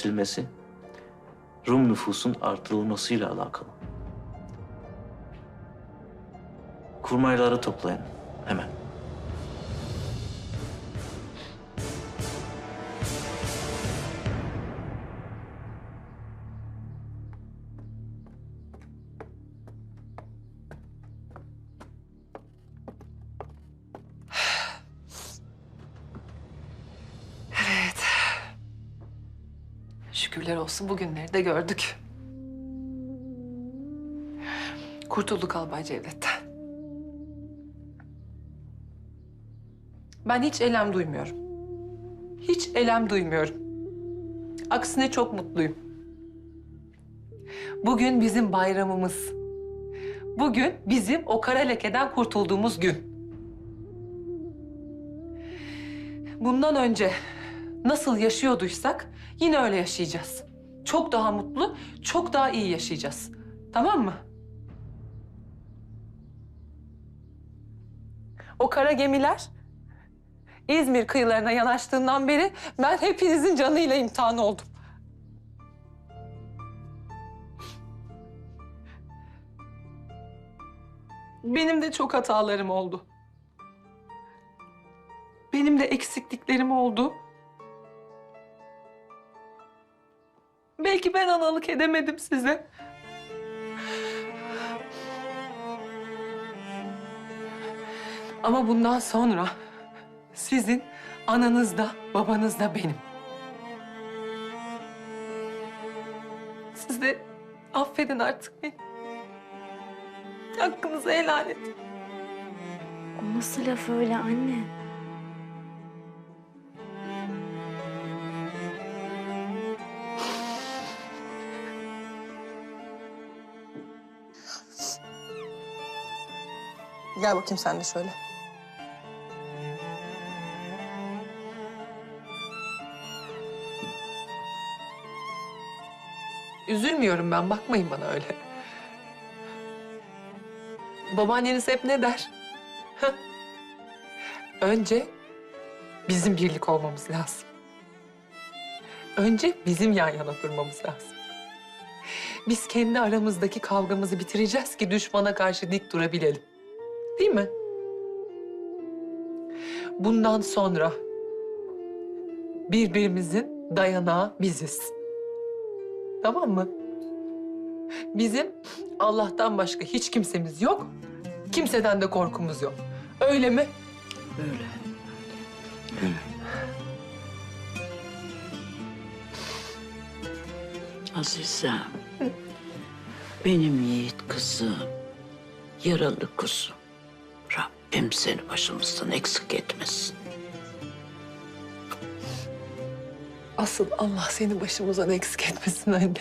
getirilmesi Rum nüfusun artırılmasıyla alakalı. Kurmayları toplayın hemen. Şükürler olsun bugünleri de gördük. Kurtulduk Albay Cevdet'ten. Ben hiç elem duymuyorum. Hiç elem duymuyorum. Aksine çok mutluyum. Bugün bizim bayramımız. Bugün bizim o kara lekeden kurtulduğumuz gün. Bundan önce nasıl yaşıyorduysak yine öyle yaşayacağız. Çok daha mutlu, çok daha iyi yaşayacağız. Tamam mı? O kara gemiler İzmir kıyılarına yanaştığından beri ben hepinizin canıyla imtihan oldum. Benim de çok hatalarım oldu. Benim de eksikliklerim oldu. Belki ben analık edemedim size. Ama bundan sonra sizin ananız da babanız da benim. Siz de affedin artık beni. Hakkınızı helal edin. O nasıl laf öyle anne? Gel bakayım sen de şöyle. Üzülmüyorum ben, bakmayın bana öyle. Babaanneniz hep ne der? Önce bizim birlik olmamız lazım. Önce bizim yan yana durmamız lazım. Biz kendi aramızdaki kavgamızı bitireceğiz ki düşmana karşı dik durabilelim. Değil mi? Bundan sonra birbirimizin dayanağı biziz. Tamam mı? Bizim Allah'tan başka hiç kimsemiz yok. Kimseden de korkumuz yok. Öyle mi? Öyle. Azizem. Benim yiğit kızım. Yaralı kuzum. Rabbim seni başımızdan eksik etmesin. Asıl Allah seni başımızdan eksik etmesin anne.